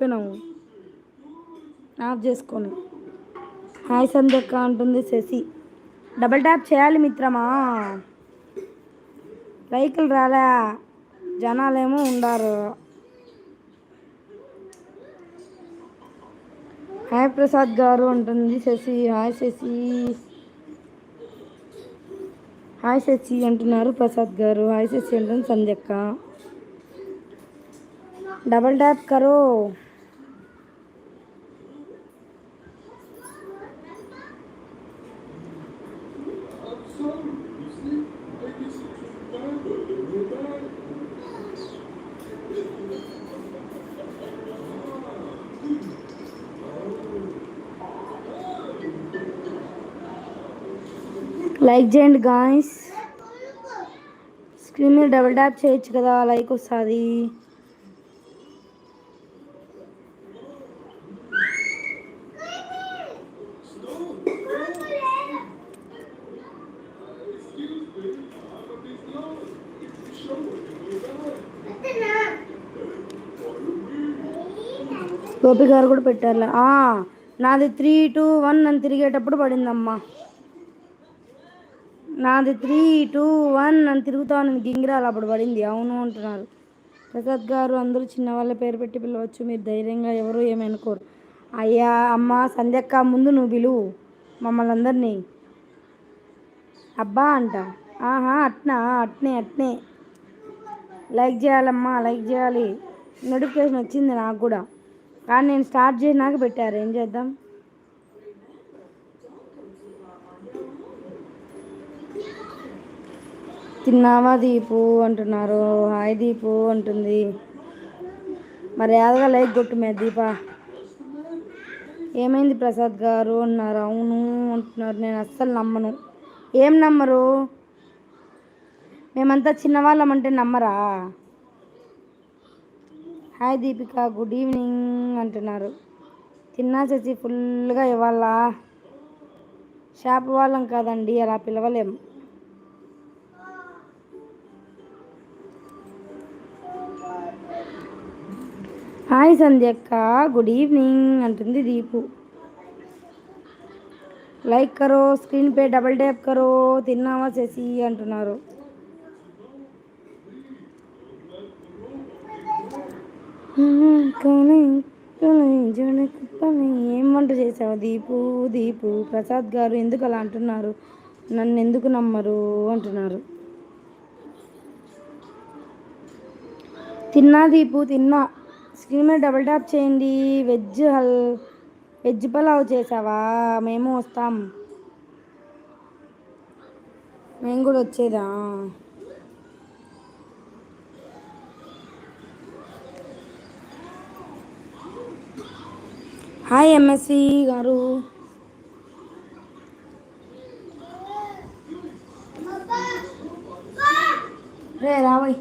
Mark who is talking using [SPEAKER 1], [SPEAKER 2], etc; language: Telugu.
[SPEAKER 1] చెప్పినాము. ఆఫ్ చేసుకొని. హాయ్ సంధ్యక్క అంటుంది శశి. డబల్ ట్యాప్ చేయాలి మిత్రమా? లైకులు రాలే. జనాలేమో ఉండారు. హాయ్ ప్రసాద్ గారు అంటుంది శశి. హాయ్ శశి. హాయ్ శశి అంటున్నారు ప్రసాద్ గారు. హాయ్ శశి అంటుంది సంధ్యక్క. డబల్ ట్యాప్ కరో. లైక్ చేయండి గాయస్ స్క్రీన్ మీద డబుల్ ట్యాప్ చేయొచ్చు కదా లైక్ వస్తుంది. గోపి గారు కూడా పెట్టారు నాది త్రీ టూ వన్ అని తిరిగేటప్పుడు పడిందమ్మా. నాది త్రీ టూ వన్ అని తిరుగుతా ఉన్నది. గింగిరాలు అప్పుడు పడింది. అవును అంటున్నారు. ప్రసాద్ గారు అందరూ చిన్నవాళ్ళ పేరు పెట్టి పిలవచ్చు. మీరు ధైర్యంగా ఎవరు ఏమనుకోరు. అయ్యా అమ్మ సంధ్యక్క ముందు నువ్వు పిలువు. మమ్మల్ని అందరినీ. అబ్బా అంట. ఆహా అట్నా అట్నే అట్నే. లైక్ చేయాలమ్మా లైక్ చేయాలి. నోటిఫికేషన్ వచ్చింది నాకు కూడా. కానీ నేను స్టార్ట్ చేసినాక పెట్టారు ఏం చేద్దాం? తిన్నావా దీపు అంటున్నారు. హాయ్ దీపు అంటుంది. మరి యాదగా లైక్ కొట్టు మే దీప. ఏమైంది ప్రసాద్ గారు అన్నారు. అవును అంటున్నారు. నేను అస్సలు నమ్మను. ఏం నమ్మరు? మేమంతా చిన్నవాళ్ళం అంటే నమ్మరా? హాయ్ దీపిక గుడ్ ఈవినింగ్ అంటున్నారు. తిన్నా చచ్చి ఫుల్గా ఇవాళ. షాప్ వాళ్ళం కాదండి అలా పిలవలేము హాయ్ సంధ్యక్క గుడ్ ఈవినింగ్ అంటుంది దీపు. లైక్ కరో స్క్రీన్ పే డబల్ ట్యాప్ కరో తిన్నావా చేసి అంటున్నారు. ఏం వంట చేసావు దీపు? దీపు ప్రసాద్ గారు ఎందుకు అలా అంటున్నారు? నన్ను ఎందుకు నమ్మరు? అంటున్నారు. తిన్నా దీపు తిన్నా. స్క్రీన్ మీద డబుల్ టాప్ చేయండి. వెజ్ హల్ వెజ్ పలావ్ చేసావా? మేము వస్తాం. మేము కూడా వచ్చేదా? హాయ్ ఎంఎస్సి గారు. రే రావయ్